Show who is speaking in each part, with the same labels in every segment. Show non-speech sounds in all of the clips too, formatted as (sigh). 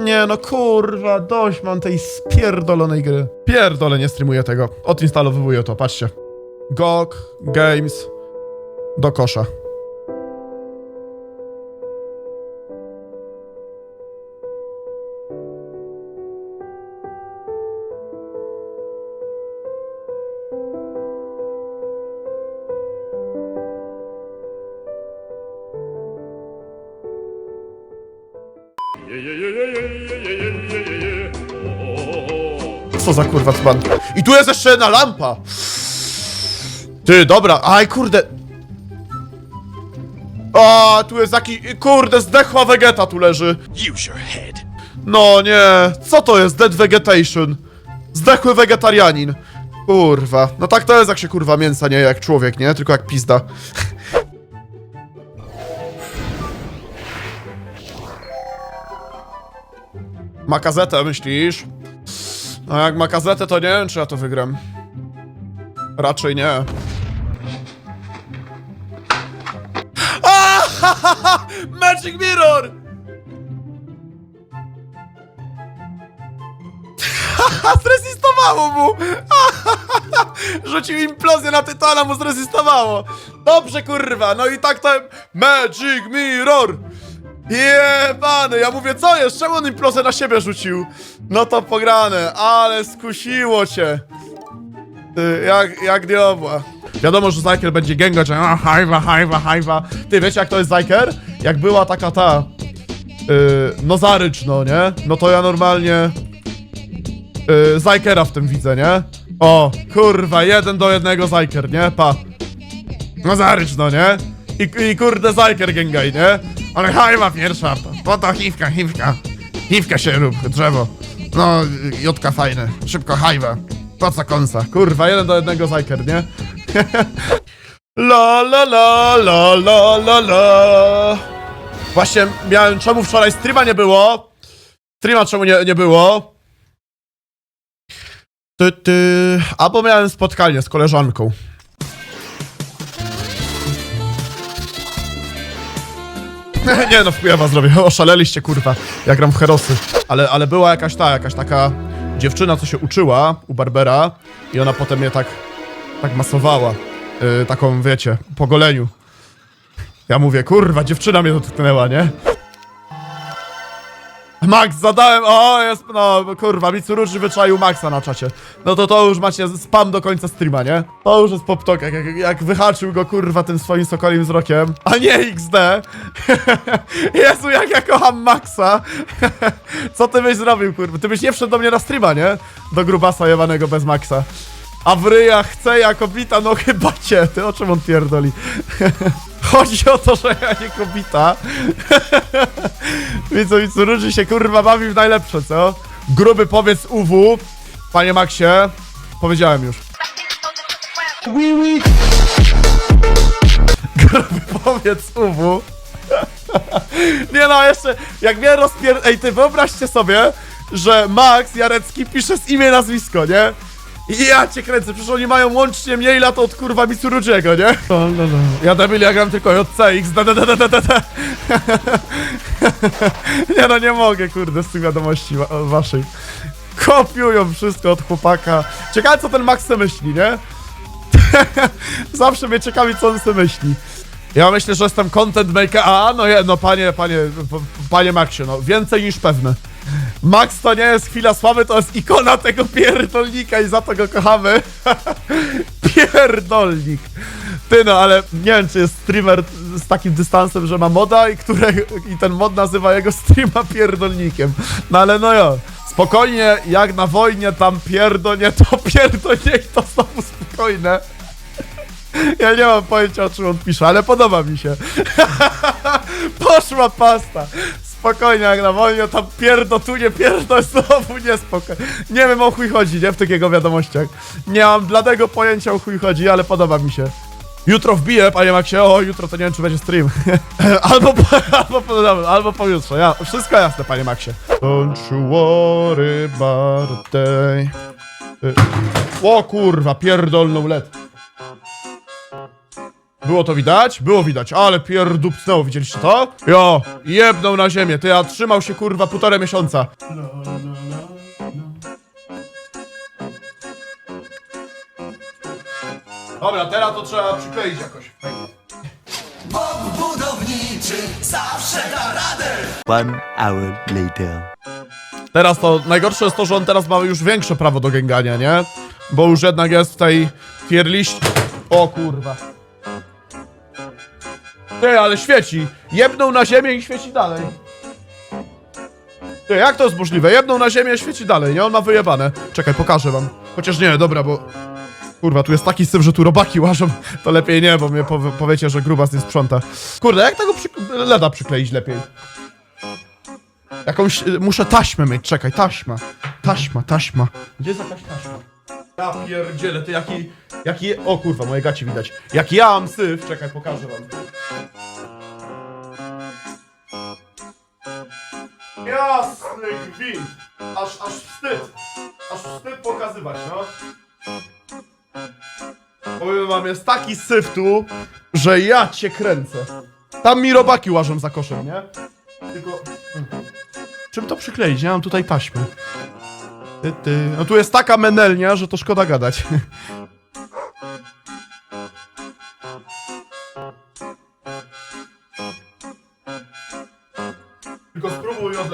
Speaker 1: Nie no kurwa, dość mam tej spierdolonej gry. Pierdolę, nie streamuję tego. Odinstalowuję to, patrzcie. GOG, Games, do kosza. Co za kurwa dzban. I tu jest jeszcze jedna lampa! Ty, dobra, aj kurde. A, tu jest taki, kurde, zdechła wegeta tu leży.
Speaker 2: Use your head.
Speaker 1: No nie, co to jest dead vegetation? Zdechły wegetarianin. Kurwa, no tak to jest jak się kurwa mięsa nie je jak człowiek, nie? Tylko jak pizda. Ma kazetę, myślisz? No jak ma kazetę, to nie wiem, czy ja to wygram. Raczej nie. A! (laughs) Magic Mirror! Haha, (laughs) zresistowało mu! (laughs) Rzucił implozję na tytana, mu zresistowało! Dobrze, kurwa, no i tak to... Magic Mirror! Jebany, ja mówię, co jest? Czemu on implozję na siebie rzucił? No to pograne, ale skusiło cię. Ty, jak, jak diabła. Wiadomo, że Zyker będzie gęgać, a, hajwa, hajwa, hajwa. Ty, wiecie jak to jest Zyker? Jak była taka ta... Yy, no zarycz, no nie? No to ja normalnie... Yy, Zajkera w tym widzę, nie? O, kurwa, jeden do jednego Zajker, nie? Pa. No zarycz, no nie? I, i kurde Zajker gęgaj, nie? Ale hajwa pierwsza, po to chiwka, chiwka. Chiwka się rób, drzewo. No, jotka fajne, szybko hajwa. Po co konsa? Kurwa, jeden do jednego Zajker, nie? (laughs) La la la la la la la. Właśnie miałem, czemu wczoraj streama nie było? Streama czemu nie, nie było? Ty, ty. Albo miałem spotkanie z koleżanką. (laughs) nie no, wpływa was zrobię. (laughs) Oszaleliście, kurwa. Ja gram w Herosy. Ale, ale była jakaś ta, jakaś taka dziewczyna, co się uczyła u Barbera i ona potem mnie tak, tak masowała. Yy, taką, wiecie, po goleniu. Ja mówię, kurwa, dziewczyna mnie dotknęła, nie? Max, zadałem, o, jest, no, kurwa, Mitsurugi wyczaił Maxa na czacie. No to to już macie spam do końca streama, nie? To już jest poptok, jak, jak, jak wyhaczył go, kurwa, tym swoim sokolim wzrokiem. A nie XD. (laughs) Jezu, jak ja kocham Maxa. (laughs) Co ty byś zrobił, kurwa? Ty byś nie wszedł do mnie na streama, nie? Do grubasa jebanego bez Maxa. A w ryjach chce ja kobita, no chyba cię. Ty o czym on pierdoli? (laughs) Chodzi o to, że ja nie kobita. (laughs) Widzę, Mitsurugi się kurwa bawi w najlepsze, co? Gruby powiedz UW. Panie Maxie, powiedziałem już. (laughs) Gruby powiedz UW. Nie no, jeszcze, jak mnie rozpier... Ej, ty wyobraźcie sobie, że Max Jarecki pisze z imię nazwisko, nie? I ja cię kręcę, przecież oni mają łącznie mniej lat od kurwa Mitsurugiego, nie? Ja debil, ja gram tylko JCX, da, da, da, da, da, da. (laughs) Nie no, nie mogę, kurde, z tych wiadomości wa waszej. Kopiują wszystko od chłopaka. Ciekawe, co ten Max se myśli, nie? (laughs) Zawsze mnie ciekawi, co on se myśli. Ja myślę, że jestem content maker. A, no, je, no panie, panie, panie Maxie, no więcej niż pewne. Max to nie jest chwila sławy, to jest ikona tego pierdolnika i za to go kochamy. (laughs) Pierdolnik. Ty no, ale nie wiem, czy jest streamer z takim dystansem, że ma moda i, które, i ten mod nazywa jego streama pierdolnikiem. No ale no jo. Spokojnie, jak na wojnie tam pierdolnie, to pierdolnie i to znowu spokojne. Ja nie mam pojęcia o czym on pisze, ale podoba mi się. (laughs) Poszła pasta. Spokojnie, jak na wojnie, tam pierdo, tu nie pierdo, (laughs) znowu niespokojnie. Nie wiem o chuj chodzi, nie? W tych jego wiadomościach. Nie mam bladego pojęcia o chuj chodzi, ale podoba mi się. Jutro wbiję, panie Maxie, o, jutro to nie wiem, czy będzie stream. (laughs) albo, po, (laughs) albo, po, albo pojutrze, ja, wszystko jasne, panie Maxie. Don't you worry. Y, O kurwa, pierdolną led. Było to widać? Było widać, ale pierdupcnęło, widzieliście to? Jo, jebnął na ziemię, ty, a trzymał się kurwa półtora miesiąca. Dobra, teraz to trzeba przykleić jakoś.
Speaker 2: Bob budowniczy zawsze da radę.
Speaker 3: One hour later.
Speaker 1: Teraz to, najgorsze jest to, że on teraz ma już większe prawo do gęgania, nie? Bo już jednak jest w tej tier liście. O kurwa. Ty, ale świeci. Jebnął na ziemię i świeci dalej. Ty, jak to jest możliwe? Jebnął na ziemię świeci dalej, nie? On ma wyjebane. Czekaj, pokażę wam. Chociaż nie, dobra, bo... Kurwa, tu jest taki syf, że tu robaki łażą. To lepiej nie, bo mnie powie, powiecie, że grubas nie sprząta. Kurde, jak tego przy... leda przykleić lepiej? Jakąś... y, Muszę taśmę mieć, czekaj, taśma. Taśma, taśma. Gdzie jest jakaś taśma? Ja pierdzielę, ty jaki... Jaki... O kurwa, moje gaci widać. Jaki ja mam syf, czekaj, pokażę wam. Jasny gwint. Aż, aż wstyd. Aż wstyd pokazywać, no. Powiem wam, jest taki syf tu, że ja cię kręcę. Tam mi robaki łażą za koszem, nie? Tylko... Czym to przykleić? Nie mam tutaj taśmy. Ty, ty. No tu jest taka menelnia, że to szkoda gadać. (laughs)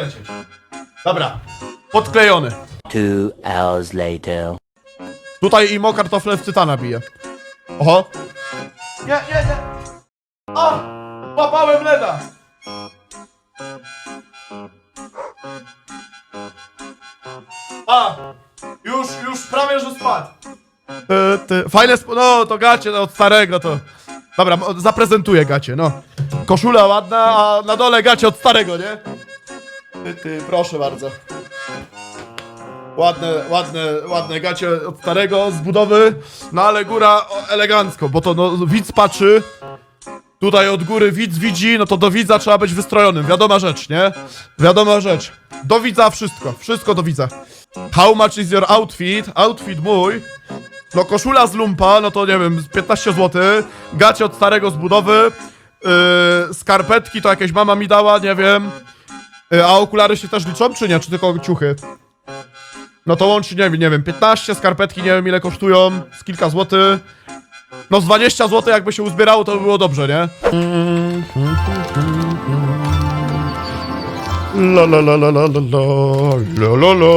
Speaker 1: odlecieć. Dobra. Podklejony.
Speaker 3: Two hours later.
Speaker 1: Tutaj imo kartofle w tytana bije. Oho. Nie, nie, nie. O! Łapałem leda. A! Już, już prawie, że spadł. Ty, ty. Fajne sp... No, to gacie no, od starego to... Dobra, mo- zaprezentuję gacie, no. Koszula ładna, a na dole gacie od starego, nie? Ty, proszę bardzo. Ładne, ładne, ładne gacie od starego z budowy, no ale góra elegancko, bo to no, widz patrzy, tutaj od góry widz widzi, no to do widza trzeba być wystrojonym, wiadoma rzecz, nie? Wiadoma rzecz. Do widza wszystko, wszystko do widza. How much is your outfit? Outfit mój. No koszula z lumpa, no to nie wiem, z 15 zł, gacie od starego z budowy, yy, skarpetki to jakieś mama mi dała, nie wiem. Yy, a okulary się też liczą, czy nie? Czy tylko ciuchy? No to łącznie, nie wiem, nie wiem, 15 skarpetki, nie wiem ile kosztują, z kilka złotych. No z 20 zł jakby się uzbierało, to by było dobrze, nie? La la la la la la la la la la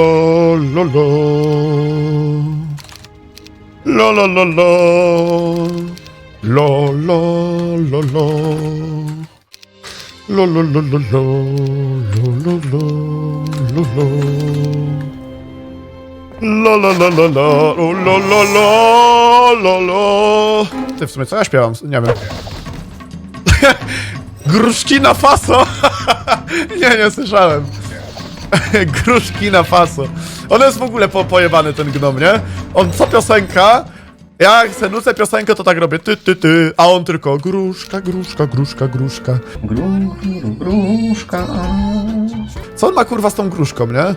Speaker 1: la la La la la la La la la la La la la la la La la la la la La la la la la, o la la la la la. Ty w sumie co ja śpiewam? Nie wiem. Gruszki na faso! nie, nie słyszałem. Gruszki na faso. On jest w ogóle po, pojebany ten gnom, nie? On co piosenka, ja jak se nucę piosenkę, to tak robię ty, ty, ty, a on tylko gruszka, gruszka, gruszka, gruszka.
Speaker 2: Gruszka.
Speaker 1: Co on ma kurwa z tą gruszką, nie?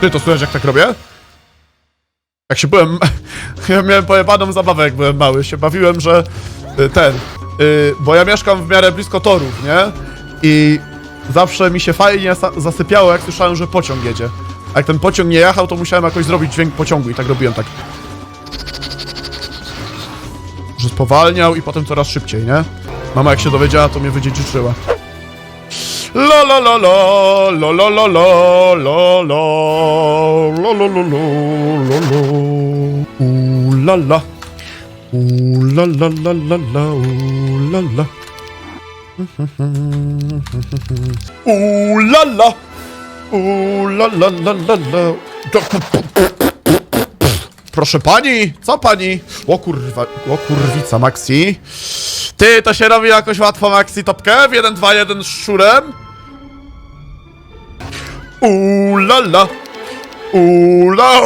Speaker 1: Ty to słyszsz jak tak robię? Się byłem... (laughs) Ja miałem pojebaną zabawę jak byłem mały. Się bawiłem, że y, ten... y, Bo ja mieszkam w miarę blisko torów, nie? I zawsze mi się fajnie zasypiało, jak słyszałem, że pociąg jedzie. A jak ten pociąg nie jechał, to musiałem jakoś zrobić dźwięk pociągu i tak robiłem tak. Że spowalniał i potem coraz szybciej, nie? Mama jak się dowiedziała, to mnie wydziedziczyła. La la la la, la la la la, la la, la la la la, la la, u la la, u la la la la la, u la la. U la la, la la la la la. Proszę pani, co pani? O kurwa, o kurwica, Maxi. Ty, to się robi jakoś łatwo maxi topkę w 1, 2, 1 z szurem. Uuu, lala. La.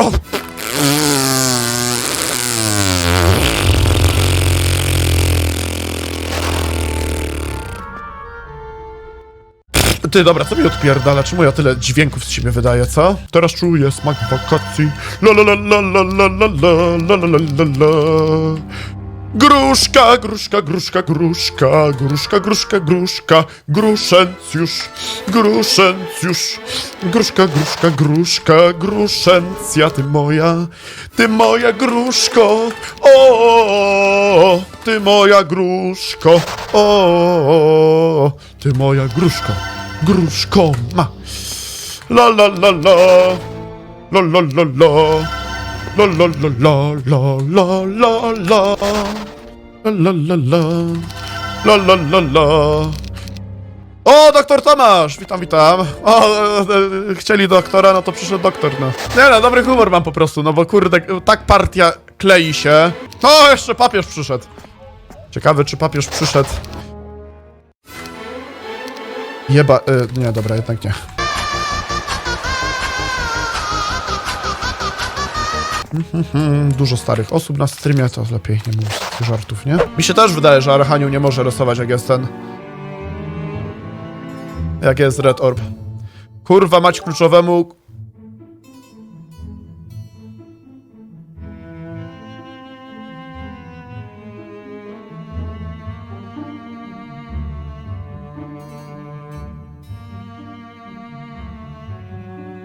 Speaker 1: Ty, dobra, co mi odpierdala? Czemu ja tyle dźwięków z siebie wydaje, co? Teraz czuję smak wakacji. La la la la la la la la la la la la Gruszka, gruszka, gruszka, gruszka, gruszka, gruszka, gruszka, gruszencjusz, gruszencjusz, gruszka, gruszka, gruszka, gruszencja, ty moja, ty moja gruszko, o, ty moja gruszko, o, ty moja gruszko, gruszko ma, la la la la, la la la la. La la la la la la la La la la la La la la la O, doktor Tomasz! Witam, witam. O, e, e, chcieli doktora, no to przyszedł doktor, no. Nie no, dobry humor mam po prostu, no bo kurde, tak partia klei się. O, jeszcze papież przyszedł. Ciekawy, czy papież przyszedł. Jeba... E, nie, dobra, jednak nie. Dużo starych osób na streamie, to lepiej nie mówić tych żartów, nie? Mi się też wydaje, że Archaniu nie może rysować jak jest ten... Jak jest Red Orb. Kurwa mać kluczowemu...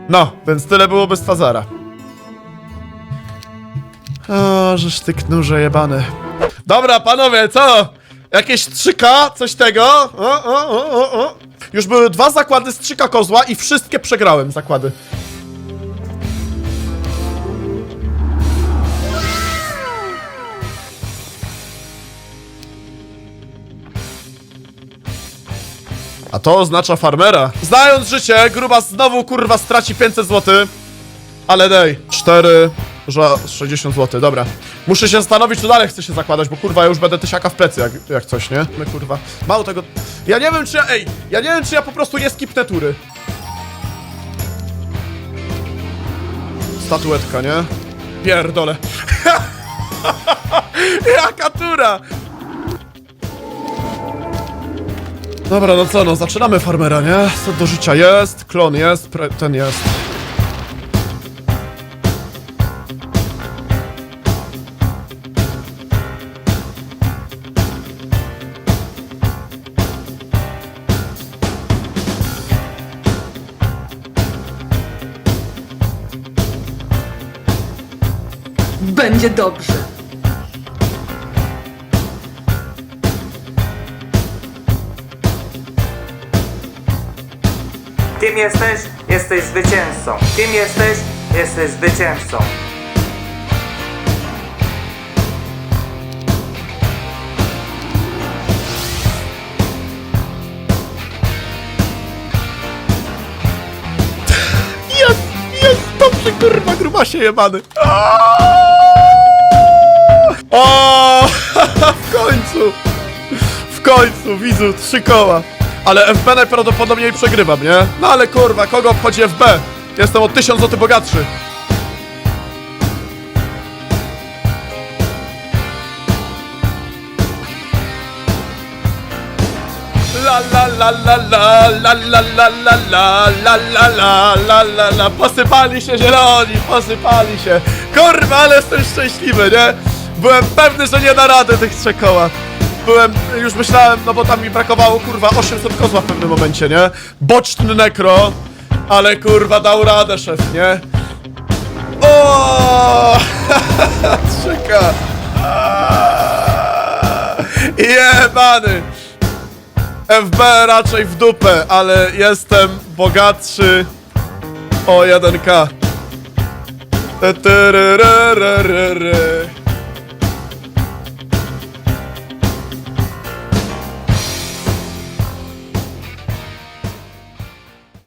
Speaker 1: No, więc tyle byłoby z Tazara. O, żeż ty knurze jebany. Dobra, panowie, co? Jakieś 3K? Coś tego? O, o, o, o, o. Już były dwa zakłady z 3K kozła i wszystkie przegrałem zakłady. A to oznacza farmera. Znając życie, gruba znowu kurwa straci 500 zł. Ale dej. 4, że 60 zł, dobra. Muszę się zastanowić, czy dalej chcę się zakładać, bo kurwa ja już będę tysiaka w plecy, jak, jak coś, nie? My kurwa. Mało tego. Ja nie wiem, czy ja. Ej, ja nie wiem, czy ja po prostu nie skipnę tury. Statuetka, nie? Pierdole. (laughs) Jaka tura! Dobra, no co, no zaczynamy farmera, nie? Co do życia jest, klon jest, ten jest.
Speaker 4: Będzie dobrze.
Speaker 5: Kim jesteś? Jesteś zwycięzcą. Kim jesteś? Jesteś zwycięzcą.
Speaker 1: Jest, jest, dobrze, kurwa, grubasie jebany. O, w końcu, w końcu, widzu, trzy koła. Ale FB najprawdopodobniej przegrywam, nie? No ale kurwa, kogo obchodzi FB? Jestem o 1000 zł bogatszy. La la la la la la la la la la la la la la Posypali się zieloni, posypali się Kurwa, ale jestem szczęśliwy, nie? Byłem pewny, że nie da rady tych trzech koła Byłem, już myślałem, no bo tam mi brakowało kurwa 800 kozła w pewnym momencie, nie? Boczny nekro Ale kurwa dał radę szef, nie? O! (laughs) Trzyka Jebany FB raczej w dupę, ale jestem bogatszy o 1k. Tytyryryryryry.